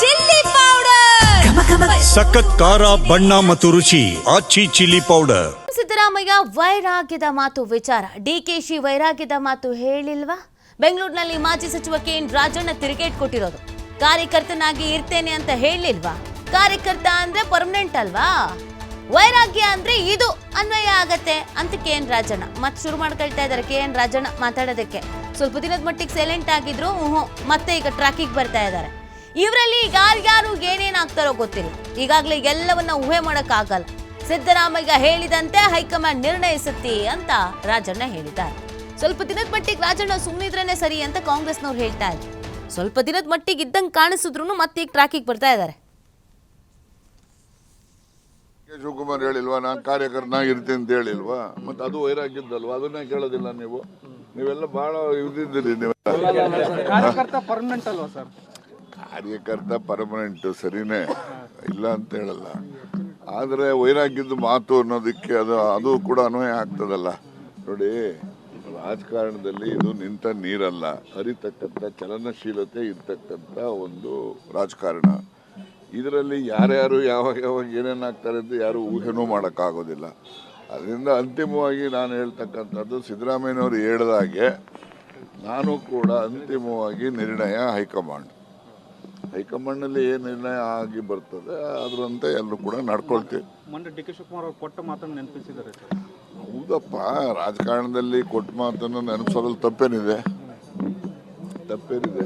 Chilli powder. ಸಖತ್ ಖಾರ ಬಣ್ಣ ಮತ್ತು ರುಚಿ ಆಚಿ ಚಿಲ್ಲಿ ಪೌಡರ್. ಸಿದ್ದರಾಮಯ್ಯ ವೈರಾಗ್ಯದ ಮಾತು ವಿಚಾರ. ಡಿಕೆಶಿ ವೈರಾಗ್ಯದ ಮಾತು ಹೇಳಿಲ್ವಾ? ಬೆಂಗಳೂರಿನಲ್ಲಿ ಮಾಜಿ ಸಚಿವ ಕೆ ಎನ್ ರಾಜಣ್ಣ ತಿರುಗೇಟ್ ಕೊಟ್ಟಿರೋದು. ಕಾರ್ಯಕರ್ತನಾಗಿ ಇರ್ತೇನೆ ಅಂತ ಹೇಳಿಲ್ವಾ? ಕಾರ್ಯಕರ್ತ ಅಂದ್ರೆ ಪರ್ಮನೆಂಟ್ ಅಲ್ವಾ? ವೈರಾಗ್ಯ ಅಂದ್ರೆ ಇದು ಅನ್ವಯ ಆಗತ್ತೆ ಅಂತ ಕೆ ಎನ್ ರಾಜಣ್ಣ. ಮತ್ತೆ ಶುರು ಮಾಡ್ಕೊಳ್ತಾ ಇದ್ದಾರೆ ಕೆ ಎನ್ ರಾಜಣ್ಣ ಮಾತಾಡೋದಕ್ಕೆ. ಸ್ವಲ್ಪ ದಿನದ ಮಟ್ಟಿಗೆ ಸೈಲೆಂಟ್ ಆಗಿದ್ರು ಮತ್ತೆ ಈಗ ಟ್ರ್ಯಾಕಿಗೆ ಬರ್ತಾ ಇದ್ದಾರೆ. ಇವರಲ್ಲಿ ಯಾರ್ಯಾರು ಏನೇನ್ ಆಗ್ತಾರೋ ಗೊತ್ತಿಲ್ಲ. ಈಗಾಗಲೇ ಎಲ್ಲವನ್ನ ಊಹೆ ಮಾಡೋಕ್ಕಾಗಲ್ಲ. ಸಿದ್ದರಾಮಯ್ಯ ಹೇಳಿದಂತೆ ಹೈಕಮಾಂಡ್ ನಿರ್ಣಯಿಸುತ್ತೆ ಅಂತ ರಾಜಣ್ಣ ಹೇಳಿದ್ದಾರೆ. ಸ್ವಲ್ಪ ದಿನದ ಮಟ್ಟಿಗೆ ರಾಜಣ್ಣ ಸುಮ್ಮನಿದ್ರೇನೆ ಸರಿ ಅಂತ ಕಾಂಗ್ರೆಸ್ನವ್ರು ಹೇಳ್ತಾ ಇದ್ರು. ಸ್ವಲ್ಪ ದಿನದ ಮಟ್ಟಿಗೆ ಇದ್ದಂಗೆ ಕಾಣಿಸಿದ್ರು ಮತ್ತೆ ಈಗ ಟ್ರ್ಯಾಕಿಗೆ ಬರ್ತಾ ಇದ್ದಾರೆ. ಕೆ. ಶಿವಕುಮಾರ್ ಹೇಳಿಲ್ವಾ ನಾನು ಕಾರ್ಯಕರ್ತನಾಗಿರ್ತೀನಿ ಅಂತ ಹೇಳಿಲ್ವಾ? ಮತ್ತೆ ಅದು ವೈರಾಗ್ಯದ್ದಲ್ವಾ? ಅದನ್ನೇ ಕೇಳೋದಿಲ್ಲ ನೀವು. ನೀವೆಲ್ಲ ಬಹಳ ಇದಿದ್ದೀರಿ ನೀವು. ಕಾರ್ಯಕರ್ತ ಪರ್ಮನೆಂಟ್ ಸರಿನೇ ಇಲ್ಲ ಅಂತ ಹೇಳಲ್ಲ. ಆದರೆ ವೈರಾಗ್ಯದ ಮಾತು ಅನ್ನೋದಕ್ಕೆ ಅದು ಅದು ಕೂಡ ಅನ್ವಯ ಆಗ್ತದಲ್ಲ. ನೋಡಿ, ರಾಜಕಾರಣದಲ್ಲಿ ಇದು ನಿಂತ ನೀರಲ್ಲ. ಹರಿತಕ್ಕಂಥ ಚಲನಶೀಲತೆ ಇರ್ತಕ್ಕಂಥ ಒಂದು ರಾಜಕಾರಣ. ಇದರಲ್ಲಿ ಯಾರ್ಯಾರು ಯಾವಾಗ ಯಾವಾಗ ಏನೇನು ಆಗ್ತಾರೆ ಅಂತ ಯಾರು ಊಹೆನೂ ಮಾಡೋಕ್ಕಾಗೋದಿಲ್ಲ. ಅದರಿಂದ ಅಂತಿಮವಾಗಿ ನಾನು ಹೇಳ್ತಕ್ಕಂಥದ್ದು ಸಿದ್ದರಾಮಯ್ಯನವರು ಹೇಳ್ದಾಗೆ ನಾನು ಕೂಡ ಅಂತಿಮವಾಗಿ ನಿರ್ಣಯ ಹೈಕಮಾಂಡ್. ಹೈಕಮಾಂಡ್ನಲ್ಲಿ ಏನು ನಿರ್ಣಯ ಆಗಿ ಬರ್ತದೆ ಅದರಂತೆ ಎಲ್ಲರೂ ಕೂಡ ನಡ್ಕೊಳ್ತೀವಿ. ಮೊನ್ನೆ ಡಿ ಕೆ ಶಿವಕುಮಾರ್ ಅವರು ಕೊಟ್ಟ ಮಾತನ್ನು ನೆನಪಿಸಿದ್ದಾರೆ ಹೌದಪ್ಪ ರಾಜಕಾರಣದಲ್ಲಿ ಕೊಟ್ಟ ಮಾತನ್ನು ನೆನಪಿಸೋದ್ರಲ್ಲಿ ತಪ್ಪೇನಿದೆ. ತಪ್ಪೇನಿದೆ.